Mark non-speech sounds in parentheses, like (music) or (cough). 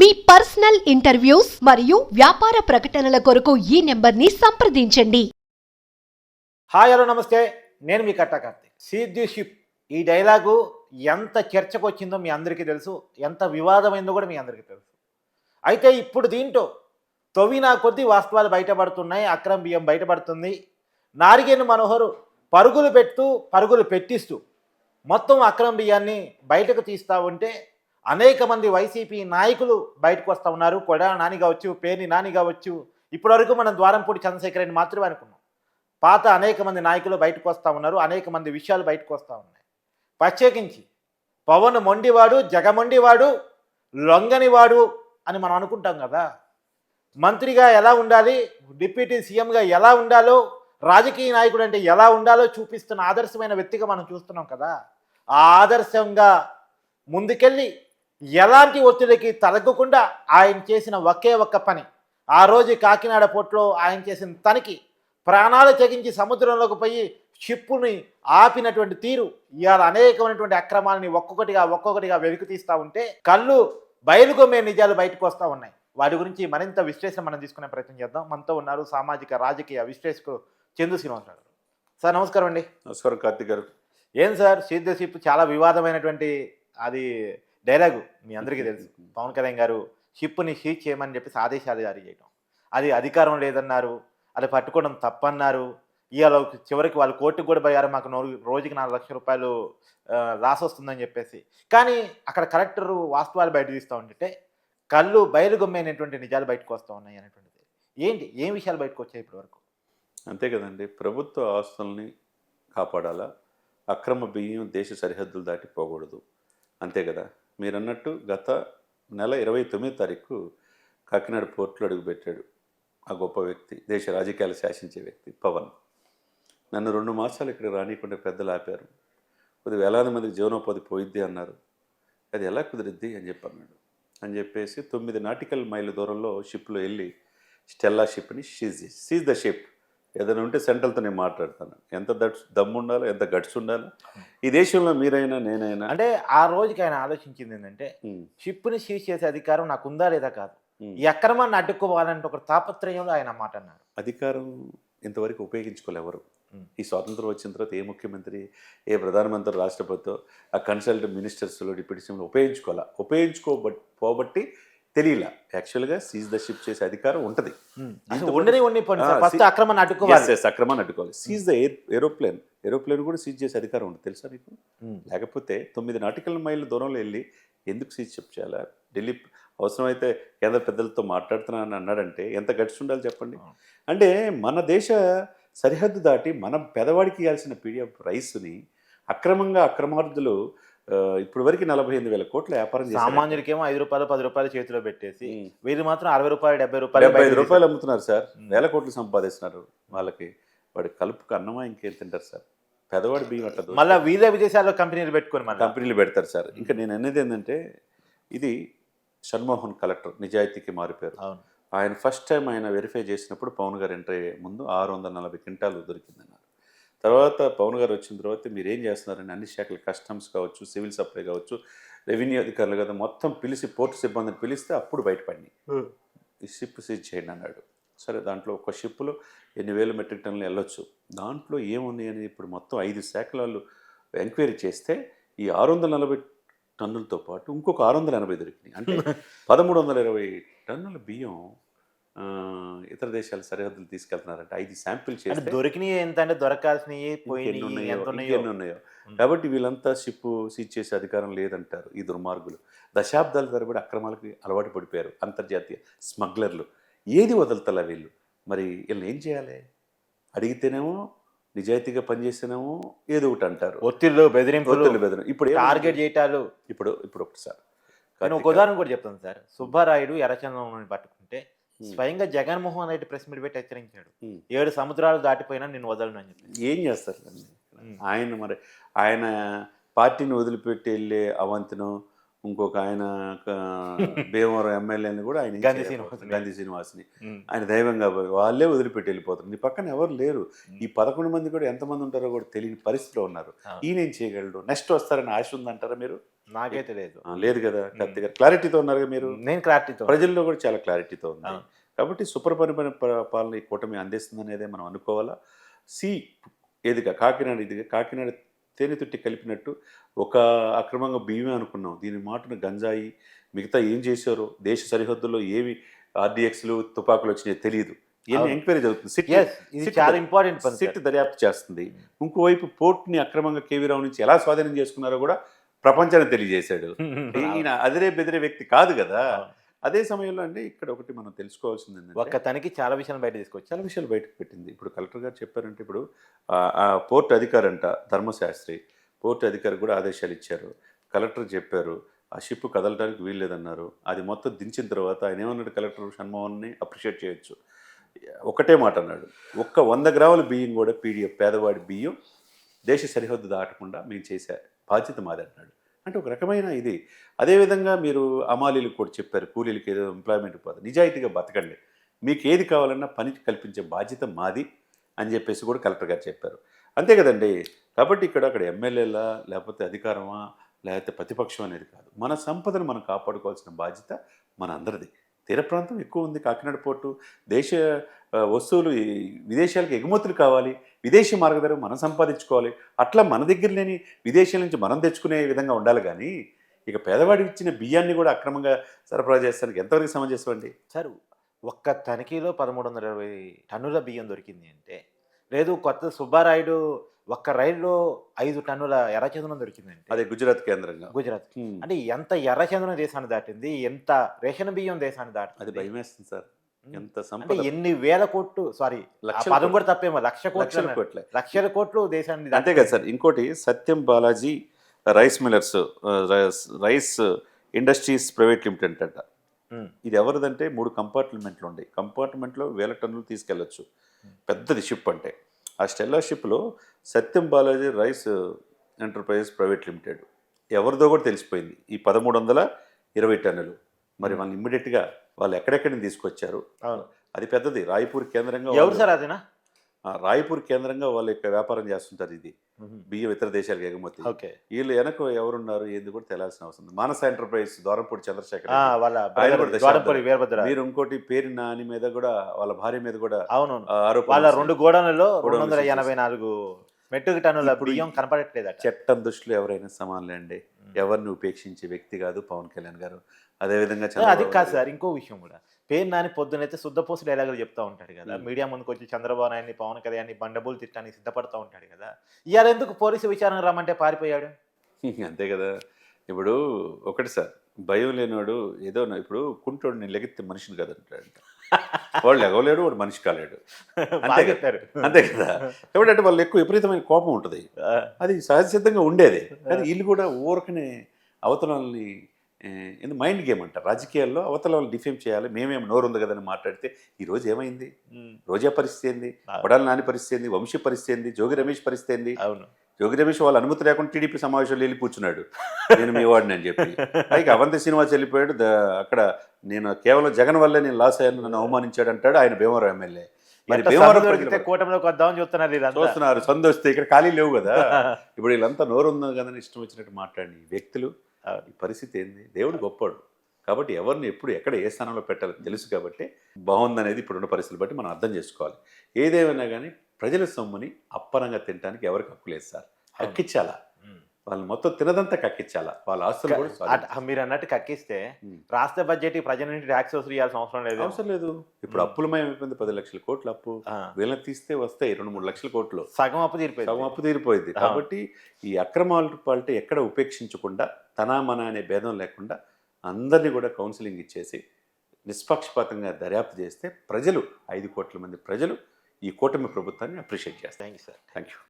మీ personal interviews మరియు వ్యాపార ప్రకటనల కొరకు ఈ నెంబర్ని సంప్రదించండి. హాయ్ హలో నమస్తే. నేను మీ Katta Karthik. Seize the ship. ఈ డైలాగు ఎంత చర్చకు వచ్చిందో మీ అందరికీ తెలుసు ఎంత వివాదమైందో కూడా మీ అందరికీ తెలుసు. అయితే ఇప్పుడు దీంట్లో తొవినా కొద్దీ వాస్తవాలు బయటపడుతున్నాయి అక్రమ బియ్యం బయటపడుతుంది. నారిగేను మనోహరు పరుగులు పెడుతూ పరుగులు పెట్టిస్తూ మొత్తం అక్రమ బియ్యాన్ని బయటకు తీస్తా ఉంటే అనేక మంది వైసీపీ నాయకులు బయటకు వస్తూ ఉన్నారు. కొడా నాని కావచ్చు పేర్ని నాని కావచ్చు. ఇప్పటివరకు మనం ద్వారంపూడి చంద్రశేఖర్ రెడ్డి మాత్రమే అనుకున్నాం. పాత అనేక మంది నాయకులు బయటకు వస్తూ ఉన్నారు. అనేక మంది విషయాలు బయటకు వస్తూ ఉన్నాయి. ప్రత్యేకించి పవన్ మొండివాడు జగమొండివాడు లొంగనివాడు అని మనం అనుకుంటాం కదా. మంత్రిగా ఎలా ఉండాలి? డిప్యూటీ సీఎంగా ఎలా ఉండాలో? రాజకీయ నాయకుడు అంటే ఎలా ఉండాలో చూపిస్తున్న ఆదర్శమైన వ్యక్తిగా మనం చూస్తున్నాం కదా. ఆ ఆదర్శంగా ముందుకెళ్ళి ఎలాంటి ఒత్తిడికి తలగకుండా ఆయన చేసిన ఒకే ఒక్క పని. ఆ రోజు కాకినాడ పోర్టులో ఆయన చేసిన తనిఖీ ప్రాణాలు తెగించి సముద్రంలోకి పోయి షిప్పుని ఆపినటువంటి తీరు ఇవాళ అనేకమైనటువంటి అక్రమాలని ఒక్కొక్కటిగా ఒక్కొక్కటిగా వెలికి తీస్తూ ఉంటే కళ్ళు బయలుగొమ్మే నిజాలు బయటకు వస్తూ ఉన్నాయి. వాటి గురించి మరింత విశ్లేషణ మనం తీసుకునే ప్రయత్నం చేద్దాం. మనతో ఉన్నారు సామాజిక రాజకీయ విశ్లేషకులు చందు శ్రీనివాస్ గారు. సార్ నమస్కారం అండి. నమస్కారం కార్తీక్ గారు. ఏం సార్ షిప్ చాలా వివాదమైనటువంటి అది డైలాగు మీ అందరికీ తెలుసు. పవన్ కళ్యాణ్ గారు షిప్ని షీట్ చేయమని చెప్పేసి ఆదేశాలు జారీ చేయడం అది అధికారం లేదన్నారు అది పట్టుకోవడం తప్పన్నారు. ఇవాళ చివరికి వాళ్ళు కోర్టుకు కూడా పోయారు మాకు రోజుకి నాలుగు లక్షల రూపాయలు లాస్ వస్తుందని చెప్పేసి. కానీ అక్కడ కలెక్టర్ వాస్తవాలు బయట తీస్తూ ఉంటే కళ్ళు బయలుగొమ్మైనటువంటి నిజాలు బయటకు వస్తూ ఉన్నాయి అనేటువంటిది. ఏంటి? ఏం విషయాలు బయటకు వచ్చాయి ఇప్పటి వరకు? అంతే కదండి. ప్రభుత్వ ఆస్తుల్ని కాపాడాలా? అక్రమ బియ్యం దేశ సరిహద్దులు దాటి పోకూడదు. అంతే కదా? మీరన్నట్టు గత నెల ఇరవై తొమ్మిది తారీఖు కాకినాడ పోర్టులో అడుగుపెట్టాడు ఆ గొప్ప వ్యక్తి దేశ రాజకీయాలు శాసించే వ్యక్తి పవన్. నన్ను రెండు మాసాలు ఇక్కడ రానియకుండా పెద్దలు ఆపారు. కొద్ది వేలాది మందికి జీవనోపాధి పోయిద్ది అన్నారు. అది ఎలా కుదిరిద్ది అని చెప్పి అన్నాడు. అని చెప్పేసి తొమ్మిది నాటికల్ మైళ్ళ దూరంలో షిప్లో వెళ్ళి స్టెల్లా షిప్ని షీజ్ సీజ్ ద షిప్ ఏదైనా ఉంటే సెంట్రల్తో నేను మాట్లాడతాను. ఎంత దట్స్ దమ్ము ఉండాలో ఎంత గట్స్ ఉండాలో. ఈ దేశంలో మీరైనా నేనైనా అంటే ఆ రోజుకి ఆయన ఆలోచించింది ఏంటంటే షిప్ని సీజ్ చేసే అధికారం నాకు ఉందా లేదా కాదు. ఈ అక్రమాన్ని అడ్డుకోవాలంటే ఒక తాపత్రయంలో ఆయన మాట అన్నారు. అధికారం ఇంతవరకు ఉపయోగించుకోలే ఎవరు. ఉమ్. ఈ స్వాతంత్రం వచ్చిన తర్వాత ఏ ముఖ్యమంత్రి ఏ ప్రధానమంత్రి రాష్ట్రపతితో ఆ కన్సల్ట్ మినిస్టర్స్లో డిప్యూటీ సీఎంలో ఉపయోగించుకోవాలా? ఉపయోగించుకోబట్ పోబట్టి తెలియలా. యాక్చువల్గా సీజ్ ద షిప్ చేసే అధికారం ఉంటుంది. సి- అక్రమాన్ని అడ్డుకోవాలి. అక్రమాన్ని అడ్డుకోవాలి. Seize the air aeroplane aeroplane కూడా సీజ్ చేసే అధికారం ఉంటుంది. తెలుసా మీకు ఉమ్. లేకపోతే తొమ్మిది నాటికల్ మైళ్ళ దూరంలో వెళ్ళి ఎందుకు సీజ్ చెప్ చేయాలా? ఢిల్లీ అవసరమైతే కేంద్ర పెద్దలతో మాట్లాడుతున్నానని అన్నాడంటే ఎంత గడిచి ఉండాలి చెప్పండి. అంటే మన దేశ సరిహద్దు దాటి మన పెదవాడికి ఇవ్వాల్సిన పీడిఎఫ్ రైస్ని అక్రమంగా అక్రమార్థులు ఇప్పుడు వరకు నలభై ఎనిమిది వేల కోట్ల వ్యాపారం సామాన్యుడికేమో ఐదు రూపాయలు పది రూపాయలు చేతిలో పెట్టేసి. వీళ్ళు మాత్రం అరవై రూపాయలు డెబ్బై రూపాయలు డెబ్బై ఐదు రూపాయలు అమ్ముతున్నారు సార్. వేల కోట్లు సంపాదిస్తున్నారు వాళ్ళకి. వాడి కలుపుకు అన్నమా ఇంకేం తింటారు సార్? పెదవాడి బియ్యం అట్లా. మళ్ళా వీళ్ళ విదేశాల్లో కంపెనీలు పెట్టుకొని మళ్ళీ. కంపెనీలు పెడతారు సార్. ఇంకా నేను అనేది ఏంటంటే ఇది షణ్మోహన్ కలెక్టర్ నిజాయితీకి మారిపోయారు. ఆయన ఫస్ట్ టైం ఆయన వెరిఫై చేసినప్పుడు పవన్ గారు ఎంటర్ అయ్యే ముందు ఆరు వందల నలభై క్వింటాలు దొరికిందన్నారు. తర్వాత పవన్ గారు వచ్చిన తర్వాత మీరు ఏం చేస్తున్నారని అన్ని శాఖలు కస్టమ్స్ కావచ్చు సివిల్ సప్లై కావచ్చు రెవెన్యూ అధికారులు కదా మొత్తం పిలిచి పోర్టు సిబ్బందిని పిలిస్తే అప్పుడు బయటపడినాయి ఈ షిప్ సీజ్ చేయండి అన్నాడు. సరే దాంట్లో ఒక షిప్లో ఎన్ని వేల మెట్రిక్ టన్నులు వెళ్ళొచ్చు? దాంట్లో ఏముంది అని ఇప్పుడు మొత్తం ఐదు శాఖల వాళ్ళు ఎంక్వైరీ చేస్తే ఈ ఆరు వందల నలభై టన్నులతో పాటు ఇంకొక ఆరు వందల ఎనభై దొరికినాయి. అంటే (laughs) పదమూడు వందల ఇరవై టన్నుల బియ్యం ఇతర దేశాల సరిహద్దులు తీసుకెళ్తున్నారంటే ఐదు శాంపిల్ చేస్తే దొరికినవి ఎంత అంటే దొరకాల్సినవి పోయినాయి ఉన్నాయో. కాబట్టి వీళ్ళంతా షిప్ సీజ్ చేసే అధికారం లేదంటారు ఈ దుర్మార్గులు. దశాబ్దాల తరబడి అక్రమాలకి అలవాటు పడిపోయారు అంతర్జాతీయ స్మగ్లర్లు. ఏది వదలతలా వీళ్ళు? మరి వీళ్ళని ఏం చేయాలి? అడిగితేనేమో నిజాయితీగా పనిచేస్తేనేమో ఏదో ఒకటి అంటారు. ఒత్తిళ్ళు బెదిరింపులు ఒత్తిళ్ళు బెదిరి ఇప్పుడు? టార్గెట్ చేయటాలు. ఇప్పుడు ఇప్పుడు ఒకటి సార్. నేను ఒక ఉదాహరణ కూడా చెప్తాను సార్. సుబ్బారాయుడు ఎర్రచంద్రం పట్టుకుంటే. స్వయంగా జగన్మోహన్ రెడ్డి ప్రెస్ మీట్ పెట్టి హెచ్చరించాడు. ఏడు సముద్రాలు దాటిపోయినా నేను వదలను అని చెప్పి ఏం చేస్తారు. ఆయన మరి ఆయన పార్టీని వదిలిపెట్టి వెళ్ళే అవంతిను ఇంకొక ఆయన భీమవరం ఎమ్మెల్యేని కూడా ఆయన గాంధీ. శ్రీనివాసుని. గాంధీ శ్రీనివాస్ని. ఆయన దైవంగా వాళ్ళే వదిలిపెట్టి వెళ్ళిపోతారు నీ పక్కన ఎవరు లేరు ఈ పదకొండు మంది కూడా ఎంతమంది ఉంటారో కూడా తెలియని పరిస్థితిలో ఉన్నారు. ఈయన ఏం చేయగలడు నెక్స్ట్ వస్తారని ఆశ ఉందంటారా మీరు నాకైతే లేదు. ఆ, లేదు కదా? కత్తి గారు క్లారిటీతో ఉన్నారు మీరు? నేను క్లారిటీతో ప్రజల్లో కూడా చాలా క్లారిటీతో ఉంది. కాబట్టి సుపరిపాలన ప- పాలన ఈ కూటమి అందిస్తుంది అనేది మనం అనుకోవాలా? సి ఏదిగా? కాకినాడ ఇదిగా? కాకినాడ తేనెతుట్టి కలిపినట్టు ఒక అక్రమంగా బియ్యమే అనుకున్నాం. దీని మాటను గంజాయి మిగతా ఏం చేశారో దేశ సరిహద్దుల్లో ఏవి ఆర్డిఎక్స్లు తుపాకులు వచ్చినాయో తెలియదు. అవును. ఎంక్వైరీ జరుగుతుంది. సిట్ ఇది చాలా ఇంపార్టెంట్ సిట్. దర్యాప్తు చేస్తుంది. ఇంకోవైపు పోర్ట్ని అక్రమంగా కేవీరావు నుంచి ఎలా స్వాధీనం చేసుకున్నారో కూడా ప్రపంచానికి తెలియజేశాడు. (laughs) ఈయన అదిరే బెదిరే వ్యక్తి కాదు కదా. అదే సమయంలో అండి ఇక్కడ ఒకటి మనం తెలుసుకోవాల్సింది ఒక్క తనకి చాలా విషయాలు బయట తీసుకొచ్చారు. చాలా విషయాలు బయటకు పెట్టింది. ఇప్పుడు కలెక్టర్ గారు చెప్పారంటే ఇప్పుడు పోర్ట్ అధికారి అంట ధర్మశాస్త్రి పోర్ట్ అధికారి కూడా ఆదేశాలు ఇచ్చారు. కలెక్టర్ చెప్పారు ఆ షిప్ కదలడానికి వీల్లేదన్నారు. అది మొత్తం దించిన తర్వాత ఆయన ఏమన్నాడు కలెక్టర్ షణ్మోహన్ని అప్రిషియేట్ చేయొచ్చు? ఒకటే మాట అన్నాడు. ఒక్క వంద గ్రాముల బియ్యం కూడా పీడిఎఫ్ పేదవాడి బియ్యం దేశ సరిహద్దు దాటకుండా మేము చేసే బాధ్యత మాది అంటున్నాడు అంటే ఒక రకమైన ఇది. అదేవిధంగా మీరు అమాలీలకు కూడా చెప్పారు కూలీలకి ఏదో ఎంప్లాయ్మెంట్ పోదు నిజాయితీగా బతకండి. మీకు ఏది కావాలన్నా పని కల్పించే బాధ్యత మాది అని చెప్పేసి కూడా కలెక్టర్ గారు చెప్పారు. అంతే కదండి. కాబట్టి ఇక్కడ అక్కడ ఎమ్మెల్యేలా లేకపోతే అధికారమా లేకపోతే ప్రతిపక్షం అనేది కాదు. మన సంపదను మనం కాపాడుకోవాల్సిన బాధ్యత మన అందరిది తీర ప్రాంతం ఎక్కువ ఉంది. కాకినాడ పోర్టు దేశ వస్తువులు విదేశాలకు ఎగుమతులు కావాలి విదేశీ మార్గదరం మనం సంపాదించుకోవాలి అట్లా మన దగ్గర లేని విదేశాల నుంచి మనం తెచ్చుకునే విధంగా ఉండాలి కానీ ఇక పేదవాడికి ఇచ్చిన బియ్యాన్ని కూడా అక్రమంగా సరఫరా చేస్తానికి ఎంతవరకు సమంజసం అండి సార్ ఒక్క తనిఖీలో పదమూడు వందల ఇరవై టన్నుల బియ్యం దొరికింది అంటే లేదు కొత్త సుబ్బారాయుడు ఒక్క రైల్లో ఐదు టన్నుల ఎర్రచందనం దొరికిందంటే అదే గుజరాత్ కేంద్రంగా. గుజరాత్. అంటే ఎంత ఎర్రచందనం దేశాన్ని దాటింది ఎంత రేషన్ బియ్యం దేశాన్ని అది దాటింది? భయం వేస్తుంది సార్. ఎంత సంపద ఎన్ని వేల కోట్లు సారీ పదం. కూడా తప్పేమో లక్ష కోట్లు లక్షల. కోట్లే. లక్షల కోట్లు దేశాన్ని అంతే కదా సార్. ఇంకోటి Satyam Balaji rice millers rice- rice industries private limited అంట. ఇది ఎవరిదంటే మూడు కంపార్ట్మెంట్లు ఉన్నాయి కంపార్ట్మెంట్లో వేల టన్నులు తీసుకెళ్ళొచ్చు. పెద్దది షిప్ అంటే. ఆ స్టెల్లా షిప్లో Satyam Balaji rice enterprises private limited. ఎవరిదో కూడా తెలిసిపోయింది. ఈ పదమూడు వందల ఇరవై టన్నులు. మరి వాళ్ళు ఇమ్మీడియట్గా వాళ్ళు ఎక్కడెక్కడి నుంచి తీసుకొచ్చారు? అవును. అది పెద్దది. రాయపూర్ కేంద్రంగా ఎవరు సార్ అదేనా? రాయపూర్ కేంద్రంగా వాళ్ళు ఇక్కడ వ్యాపారం చేస్తుంటారు ఇది. బియ్యం ఇతర దేశాలకు ఎగుమతి. వీళ్ళు వెనక ఎవరున్నారు ఏంది కూడా తెలియాల్సిన అవసరం ఉంది మానస ఎంటర్ప్రైజ్ ద్వారంపూడి చంద్రశేఖర్ మీరు ఇంకోటి పేరు నాని మీద కూడా వాళ్ళ భార్య మీద కూడా ఆరోపణలు వాళ్ళ రెండు గోడౌన్లలో రెండు వందల ఎనభై నాలుగు మెట్రిక్ టన్నుల బియ్యం కనపడట్లేదట. చట్టం దృష్టిలో ఎవరైనా సమానులే అండి ఎవరిని ఉపేక్షించే వ్యక్తి కాదు పవన్ కళ్యాణ్ గారు. అదేవిధంగా అది కాదు. సార్ ఇంకో విషయం కూడా. పేరు నాని పొద్దునైతే శుద్ధపోసు డైలాగులు చెప్తా ఉంటాడు కదా. మీడియా ముందుకు వచ్చి చంద్రబాబు నాయుడిని పవన్ కళ్యాణ్ని బండబుల్ తిట్టడానికి సిద్ధపడతా ఉంటాడు కదా. ఇవాళ ఎందుకు పోలీసు విచారణ రమ్మంటే పారిపోయాడు? (laughs) అంతే కదా. ఇప్పుడు ఒకటి సార్ భయం లేనివాడు ఏదో ఇప్పుడు కుంటోడిని లెగితే మనిషిని కదంటాడంట. వాడు లెగవలేడు వాడు మనిషి కాలేడు. చెప్పారు. అంతే కదా? కాబట్టి వాళ్ళు ఎక్కువ విపరీతమైన కోపం ఉంటుంది. అది సహజ సిద్ధంగా ఉండేది. కానీ వీళ్ళు కూడా ఊరకనే అవతల వాళ్ళని ఎందుకు మైండ్ గేమ్ అంటారు. రాజకీయాల్లో అవతల వాళ్ళు డిఫేమ్ చేయాలి. మేమేం నోరు ఉంది కదని మాట్లాడితే ఈ రోజు ఏమైంది? రోజా పరిస్థితి ఏంది? వడాల నాని పరిస్థితి ఏంది? వంశీ పరిస్థితి ఏంది? జోగి రమేష్ పరిస్థితి ఏంది? అవును. జోగి రమేష్ వాళ్ళ అనుమతి లేకుండా టీడీపీ సమావేశంలో వెళ్ళి కూర్చున్నాడు. నేను మీ వాడిని అని చెప్పి. పైకి అవంతి శ్రీనివాస్ వెళ్ళిపోయాడు. అక్కడ నేను కేవలం జగన్ వల్లే నేను లాస్ అయ్యాను నన్ను అవమానించాడు అంటాడు ఆయన భీమవరం ఎమ్మెల్యే. మరి భీమవరం కూటమిలోకి వద్దామని చూస్తున్నారు. చూస్తున్నారు. సందు వస్తే ఇక్కడ ఖాళీ లేవు కదా. (laughs) ఇప్పుడు వీళ్ళంతా నోరు ఉంది కదా ఇష్టం వచ్చినట్టు మాట్లాడి వ్యక్తులు. ఈ పరిస్థితి ఏంది? దేవుడు గొప్పవాడు కాబట్టి ఎవరిని ఎప్పుడు ఎక్కడ ఏ స్థానంలో పెట్టాలో తెలుసు కాబట్టి బాగుందనేది ఇప్పుడున్న పరిస్థితులు బట్టి మనం అర్థం చేసుకోవాలి. ఏదేమైనా కానీ ప్రజల సొమ్ముని అప్పనంగా తినడానికి ఎవరికి హక్కు లేదు సార్. కక్కిచ్చాలా. ఉమ్. వాళ్ళు మొత్తం తినదంతా కక్కిచ్చాలా. వాళ్ళ ఆస్తులు కూడా. మీరు అన్నట్టు కక్కిస్తే. రాష్ట్ర బడ్జెట్ ప్రజల నుండి ట్యాక్స్ వసూలు చేయాల్సిన అవసరం లేదు. అవసరం లేదు. ఇప్పుడు అప్పులమయం అయిపోయింది పది లక్షల కోట్ల అప్పు. వీళ్ళని తీస్తే వస్తాయి రెండు మూడు లక్షల కోట్లు. సగం అప్పు తీరిపోయింది. సగం అప్పు తీరిపోయింది. కాబట్టి ఈ అక్రమాల పాలిటీ ఎక్కడ ఉపేక్షించకుండా తన మన అనే భేదం లేకుండా అందరినీ కూడా కౌన్సిలింగ్ ఇచ్చేసి నిష్పక్షపాతంగా దర్యాప్తు చేస్తే ప్రజలు ఐదు కోట్ల మంది ప్రజలు ఈ కూటమి ప్రభుత్వాన్ని అప్రిషియేట్ చేస్తారు thank you sir thank you